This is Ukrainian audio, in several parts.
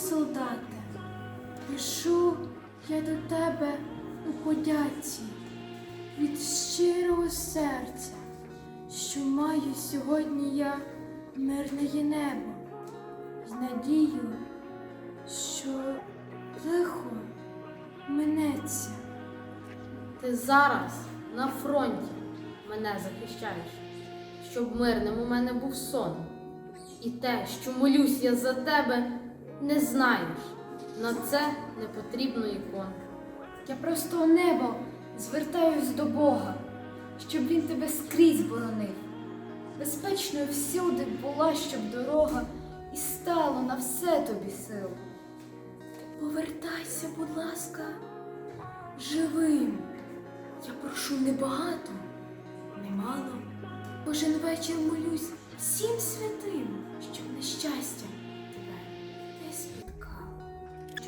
солдате, пишу я до тебе у подяці від щирого серця, що маю сьогодні я мирне небо з надію, що лихо минеться. Ти зараз на фронті мене захищаєш, щоб мирним у мене був сон. І те, що молюсь я за тебе не знаєш. На це не потрібно ікон. Я просто у небо звертаюсь до Бога, щоб він тебе скрізь боронив. Безпечною всюди була, щоб дорога, і стало на все тобі сил. Повертайся, будь ласка, живим. Я прошу небагато, немало. Кожен вечір молюсь всім святим, щоб нещастя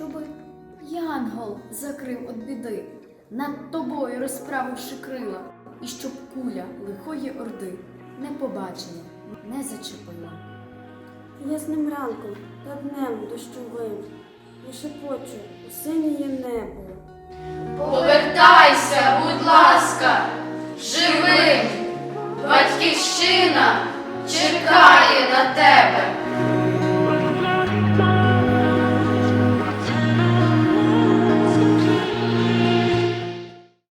щоби янгол закрив од біди, над тобою розправивши крила, і щоб куля лихої орди не побачила, не зачепила. Ясним ранком та днем дощовим і шепочу у синє небо. Повертайся, будь ласка, живим, батьківщина чекає на тебе.